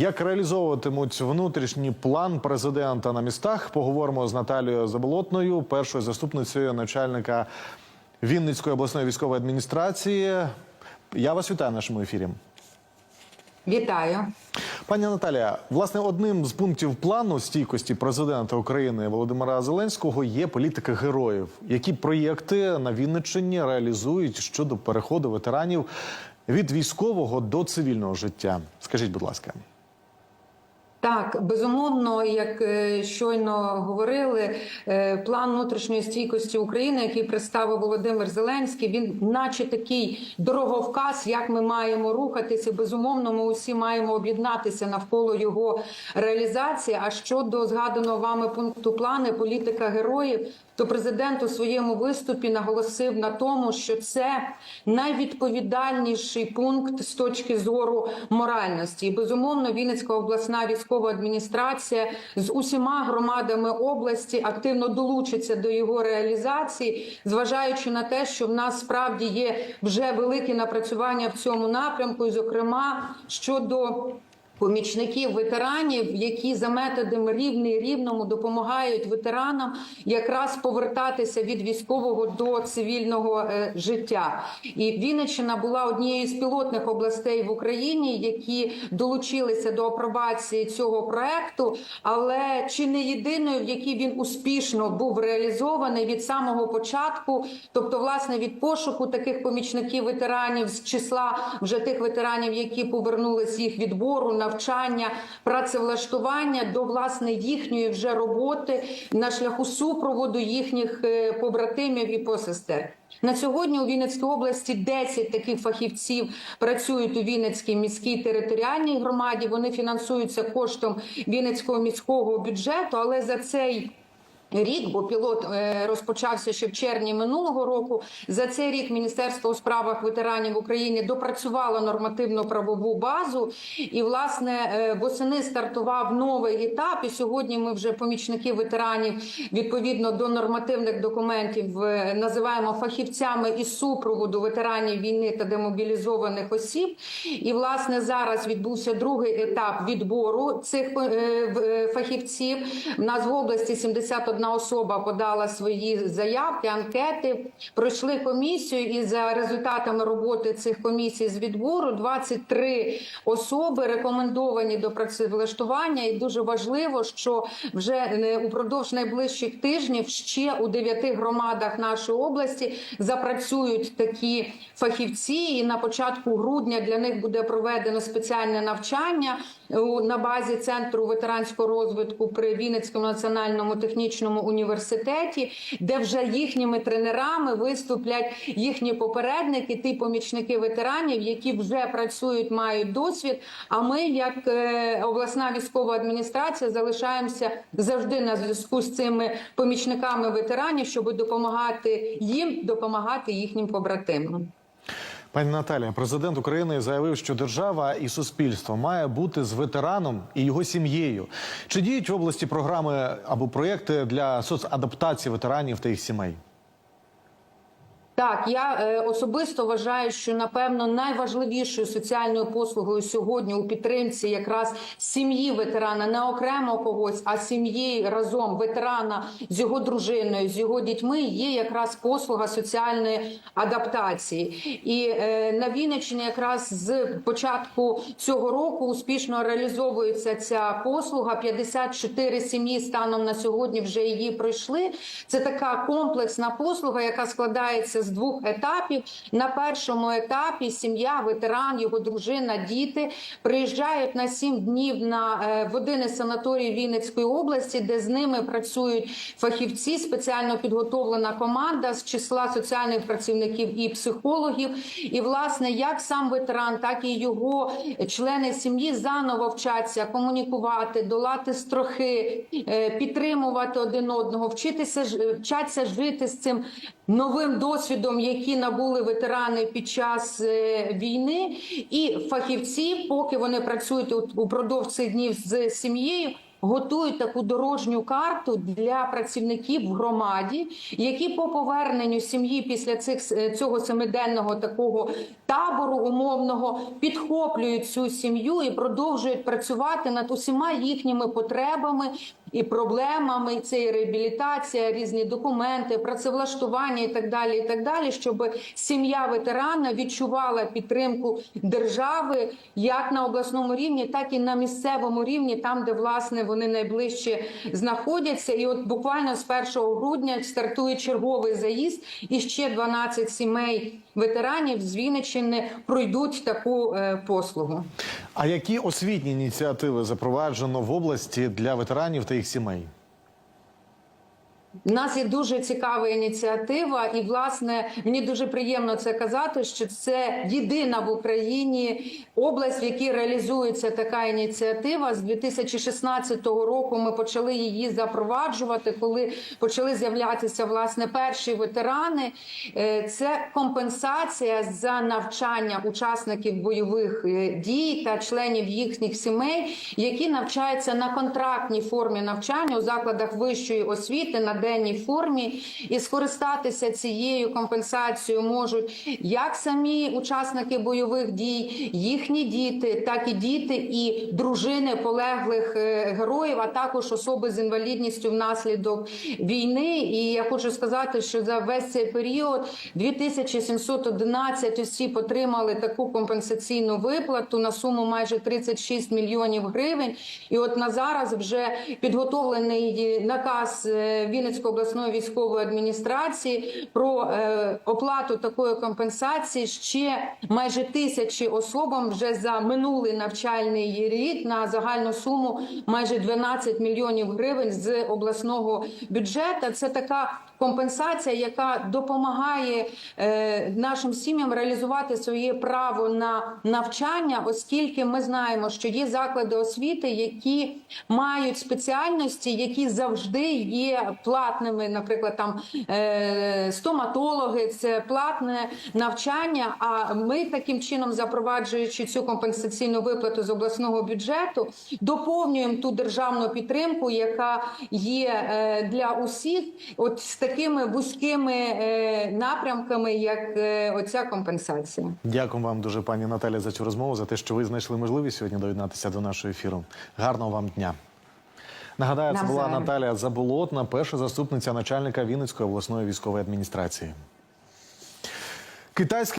Як реалізовуватимуть внутрішній план президента на містах? Поговоримо з Наталією Заболотною, першою заступницею начальника Вінницької обласної військової адміністрації. Я вас вітаю в нашому ефірі. Вітаю. Пані Наталія, власне, одним з пунктів плану стійкості президента України Володимира Зеленського є політика героїв. Які проєкти на Вінниччині реалізують щодо переходу ветеранів від військового до цивільного життя? Скажіть, будь ласка. Так, безумовно, як е, щойно говорили, е, план внутрішньої стійкості України, який представив Володимир Зеленський, він, наче такий дороговказ, як ми маємо рухатися. Безумовно, ми усі маємо об'єднатися навколо його реалізації. А щодо згаданого вами пункту плани політика героїв, то президент у своєму виступі наголосив на тому, що це найвідповідальніший пункт з точки зору моральності. І безумовно, Вінницька обласна військова адміністрація з усіма громадами області активно долучиться до його реалізації, зважаючи на те, що в нас справді є вже великі напрацювання в цьому напрямку, і зокрема щодо. Помічників ветеранів, які за методами рівний рівному допомагають ветеранам якраз повертатися від військового до цивільного е, життя. І Вінниччина була однією з пілотних областей в Україні, які долучилися до апробації цього проекту, але чи не єдиною, в якій він успішно був реалізований від самого початку, тобто, власне, від пошуку таких помічників ветеранів з числа вже тих ветеранів, які повернулись їх відбору навчання, працевлаштування до власне їхньої вже роботи на шляху супроводу їхніх е, побратимів і посестер. На сьогодні у Вінницькій області 10 таких фахівців працюють у Вінницькій міській територіальній громаді. Вони фінансуються коштом Вінницького міського бюджету, але за цей Рік, бо пілот е, розпочався ще в червні минулого року. За цей рік Міністерство у справах ветеранів України допрацювало нормативно-правову базу, і власне е, восени стартував новий етап. І сьогодні ми вже помічники ветеранів відповідно до нормативних документів е, називаємо фахівцями із супроводу ветеранів війни та демобілізованих осіб. І власне зараз відбувся другий етап відбору цих фахівців. У нас в області 71 особа подала свої заявки, анкети, пройшли комісію, і за результатами роботи цих комісій з відбору 23 особи рекомендовані до працевлаштування. І дуже важливо, що вже упродовж найближчих тижнів ще у 9 громадах нашої області запрацюють такі фахівці. І на початку грудня для них буде проведено спеціальне навчання на базі центру ветеранського розвитку при Вінницькому національному технічному університеті, де вже їхніми тренерами виступлять їхні попередники, ті помічники ветеранів, які вже працюють, мають досвід. А ми, як е, обласна військова адміністрація, залишаємося завжди на зв'язку з цими помічниками ветеранів, щоб допомагати їм, допомагати їхнім побратимам. Пані Наталія, президент України заявив, що держава і суспільство має бути з ветераном і його сім'єю. Чи діють в області програми або проєкти для соцадаптації ветеранів та їх сімей? Так, я е, особисто вважаю, що напевно найважливішою соціальною послугою сьогодні у підтримці якраз сім'ї ветерана, не окремо когось, а сім'ї разом ветерана з його дружиною, з його дітьми є якраз послуга соціальної адаптації. І е, на Вінниччині якраз з початку цього року успішно реалізовується ця послуга. 54 сім'ї станом на сьогодні вже її пройшли. Це така комплексна послуга, яка складається з двох етапів. На першому етапі сім'я, ветеран, його дружина, діти приїжджають на сім днів на е, в один із санаторій Вінницької області, де з ними працюють фахівці, спеціально підготовлена команда з числа соціальних працівників і психологів. І власне, як сам ветеран, так і його члени сім'ї заново вчаться комунікувати, долати страхи, е, підтримувати один одного, вчитися вчаться жити з цим новим досвідом, які набули ветерани під час е, війни, і фахівці, поки вони працюють упродовж цих днів з сім'єю. готують таку дорожню карту для працівників в громаді, які по поверненню сім'ї після цих е, цього семиденного такого табору умовного підхоплюють цю сім'ю і продовжують працювати над усіма їхніми потребами і проблемами. Це і реабілітація, різні документи, працевлаштування і так далі. І так далі, щоб сім'я ветерана відчувала підтримку держави як на обласному рівні, так і на місцевому рівні, там де власне вони найближче знаходяться. І от буквально з 1 грудня стартує черговий заїзд, і ще 12 сімей ветеранів з Вінниччини пройдуть таку е, послугу. А які освітні ініціативи запроваджено в області для ветеранів та їх сімей? У нас є дуже цікава ініціатива, і власне мені дуже приємно це казати, що це єдина в Україні область, в якій реалізується така ініціатива. З 2016 року ми почали її запроваджувати, коли почали з'являтися власне перші ветерани. Е, Це компенсація за навчання учасників бойових е, дій та членів їхніх сімей, які навчаються на контрактній формі навчання у закладах вищої освіти на денній формі, і скористатися цією компенсацією можуть як самі учасники бойових дій, їхні діти, так і діти і дружини полеглих е, героїв, а також особи з інвалідністю внаслідок війни. І я хочу сказати, що за весь цей період 2711 осіб отримали таку компенсаційну виплату на суму майже 36 мільйонів гривень. І от на зараз вже підготовлений наказ е, Вінницької обласної військової адміністрації про е, оплату такої компенсації ще майже тисячі особам вже за минулий навчальний рік на загальну суму майже 12 мільйонів гривень з обласного бюджету. Це така компенсація, яка допомагає е, нашим сім'ям реалізувати своє право на навчання, оскільки ми знаємо, що є заклади освіти, які мають спеціальності, які завжди є платними. Наприклад, там е, стоматологи, це платне навчання. А ми таким чином, запроваджуючи цю компенсаційну виплату з обласного бюджету, доповнюємо ту державну підтримку, яка є е, для усіх, от з такими вузькими е, напрямками, як е, оця компенсація. Дякую вам дуже, пані Наталі, за цю розмову, за те, що ви знайшли можливість сьогодні доєднатися до нашого ефіру. Гарного вам дня. Нагадаю, це була Наталія Заболотна, перша заступниця начальника Вінницької обласної військової адміністрації. Китайський